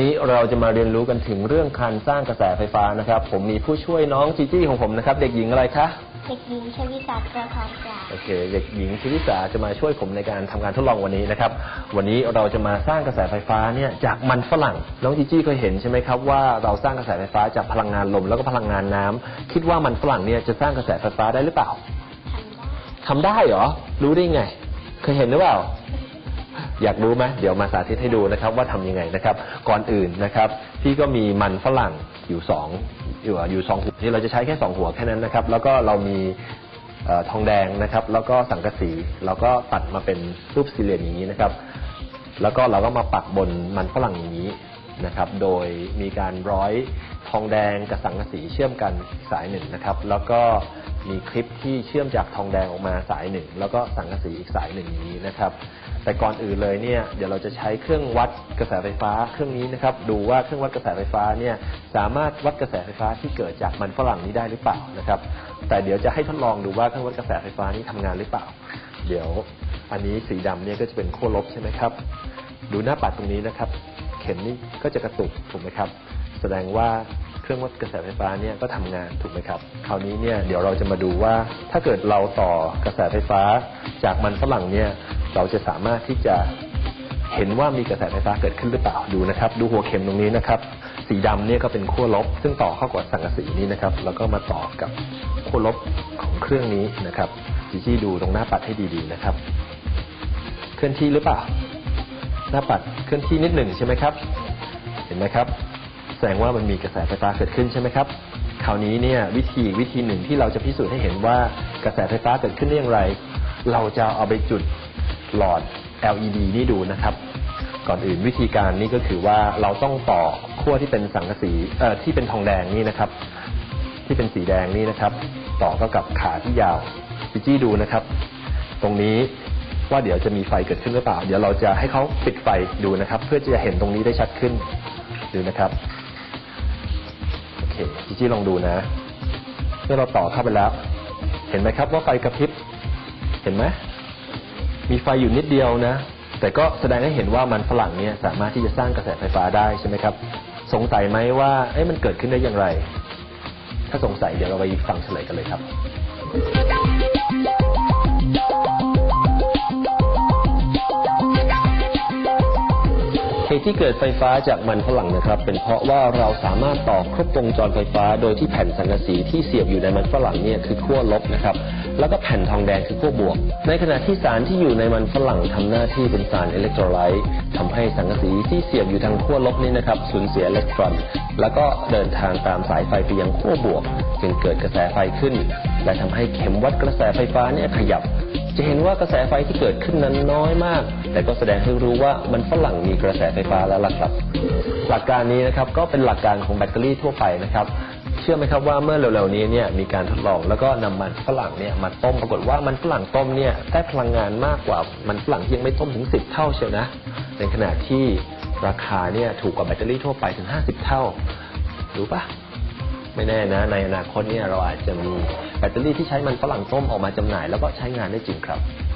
นี้เราจะมาเรียนรู้กันถึงเรื่องการสร้างกระแสไฟฟ้านะครับ ผมมีผู้ช่วยน้องจีจี้ของผมนะครับ เด็กหญิงอะไรคะเด็กหญิงชวิสาประพรกลาโอเค เด็กหญิงชิวิสาจะมาช่วยผมในการทำการทดลองวันนี้นะครับ วันนี้เราจะมาสร้างกระแสไฟฟ้าเนี่ยจากมันฝรั่ง น้องจีจี้เคยเห็นใช่ไหมครับว่าเราสร้างกระแสไฟฟ้าจากพลังงานลมแล้วก็พลังงานน้ำคิดว่ามันฝรั่งเนี่ยจะสร้างกระแสไฟฟ้าได้หรือเปล่าทำได้ทำได้เหรอ รู้ได้ไง เคยเห็นหรือเปล่า อยากรู้ไหมเดี๋ยวมาสาธิตให้ดูนะครับ ว่าทำยังไงนะครับ ก่อนอื่นนะครับพี่ก็มีมันฝรั่งอยู่สองอยู่อยู่สองหัวที่เราจะใช้แค่สองหัวแค่นั้นนะครับ แล้วก็เรามีออทองแดงนะครับ แล้วก็สังกะสีแล้วก็ตัดมาเป็นรูปสี่เหลี่ยมอย่างนี้นะครับ แล้วก็เราก็มาปักบนมันฝรั่งอย่างนี้นะครับ โดยมีการร้อยทองแดงกับสังกะสีเชื่อมกันสายหนึ่งนะครับ แล้วก็ มีคลิปที่เชื่อมจากทองแดงออกมาสายหนึ่ง แล้วก็สังกะสีอีกสายหนึ่งนี้นะครับ แต่ก่อนอื่นเลยเนี่ยเดี๋ยวเราจะใช้เครื่องวัดกระแสไฟฟ้าเครื่องนี้นะครับ ดูว่าเครื่องวัดกระแสไฟฟ้าเนี่ยสามารถวัดกระแสไฟฟ้าที่เกิดจากมันฝรั่งนี้ได้หรือเปล่านะครับ แต่เดี๋ยวจะให้ทดลองดูว่าเครื่องวัดกระแสไฟฟ้านี้ทำงานหรือเปล่า เดี๋ยวอันนี้สีดำเนี่ยก็จะเป็นขั้วลบใช่ไหมครับ ดูหน้าปัดตรงนี้นะครับ เข็มนี้ก็จะกระตุกถูกไหมครับ แสดงว่า เครื่องวัดกระแสไฟฟ้าเนี่ยก็ทำงานถูกไหมครับ คราวนี้เนี่ยเดี๋ยวเราจะมาดูว่าถ้าเกิดเราต่อกระแสไฟฟ้า จากมันฝรั่งเนี่ยเราจะสามารถที่จะเห็นว่ามีกระแสไฟฟ้าเกิดขึ้นหรือเปล่าดูนะครับ ดูหัวเข็มตรงนี้นะครับ สีดำเนี่ยก็เป็นขั้วลบ ซึ่งต่อเข้ากับสังกะสีนี้นะครับ แล้วก็มาต่อกับขั้วลบของเครื่องนี้นะครับจีจี้ดูตรงหน้าปัดให้ดีๆนะครับ เคลื่อนที่หรือเปล่า หน้าปัดเคลื่อนที่นิดหนึ่งใช่ไหมครับ เห็นไหมครับ แสดงว่ามันมีกระแสไฟฟ้าเกิดขึ้นใช่ไหมครับคราวนี้เนี่ยวิธีวิธีหนึ่งที่เราจะพิสูจน์ให้เห็นว่ากระแสไฟฟ้าเกิดขึ้นได้อย่างไร เราจะเอาไปจุดหลอด LED นี่ดูนะครับ ก่อนอื่นวิธีการนี่ก็คือว่าเราต้องต่อขั้วที่เป็นสังกะสีเอ่อที่เป็นทองแดงนี่นะครับ ที่เป็นสีแดงนี่นะครับ ต่อเข้ากับขาที่ยาวจิจี้ดูนะครับ ตรงนี้ว่าเดี๋ยวจะมีไฟเกิดขึ้นหรือเปล่า เดี๋ยวเราจะให้เขาปิดไฟดูนะครับ เพื่อจะเห็นตรงนี้ได้ชัดขึ้นดูนะครับ เคจิจี้ลองดูนะเมื่อเราต่อเข้าไปแล้ว เห็นไหมครับว่าไฟกระพริบ เห็นไหมมีไฟอยู่นิดเดียวนะ แต่ก็แสดงให้เห็นว่ามันฝรั่งเนี่ยสามารถที่จะสร้างกระแสไฟฟ้าได้ใช่ไหมครับ สงสัยไหมว่าเอ๊ะมันเกิดขึ้นได้อย่างไร ถ้าสงสัยเดี๋ยวเราไปฟังเฉลยกันเลยครับ ที่เกิดไฟฟ้าจากมันฝรั่งนะครับ เป็นเพราะว่าเราสามารถต่อครบวงจรไฟฟ้า โดยที่แผ่นสังกะสีที่เสียบอยู่ในมันฝรั่งเนี่ยคือขั้วลบนะครับแล้วก็แผ่นทองแดงคือขั้วบวก ในขณะที่สารที่อยู่ในมันฝรั่งทำหน้าที่เป็นสารอิเล็กโทรไลต์ทำให้สังกะสีที่เสียบอยู่ทางขั้วลบนี่นะครับสูญเสียอิเล็กตรอน แล้วก็เดินทางตามสายไฟไปยังขั้วบวก จึงเกิดกระแสไฟขึ้น และทำให้เข็มวัดกระแสไฟฟ้าเนี่ยขยับ จะเห็นว่ากระแสไฟที่เกิดขึ้นนั้นน้อยมาก แต่ก็แสดงให้รู้ว่ามันฝรั่งมีกระแสไฟฟ้าแล้วล่ะครับ หลักการนี้นะครับก็เป็นหลักการของแบตเตอรี่ทั่วไปนะครับเชื่อไหมครับว่าเมื่อเร็วๆนี้เนี่ยมีการทดลองแล้วก็นำมันฝรั่งเนี่ยมาต้มปรากฏว่ามันฝรั่งต้มเนี่ยได้พลังงานมากกว่ามันฝรั่งที่ยังไม่ต้มถึง 10 เท่าเชียวนะ ในขณะที่ราคาเนี่ยถูกกว่าแบตเตอรี่ทั่วไปถึง 50 เท่ารู้ปะ ไม่แน่นะ ในอนาคตเนี่ยเราอาจจะมีแบตเตอรี่ที่ใช้มันฝรั่งส้มออกมาจำหน่าย แล้วก็ใช้งานได้จริงครับ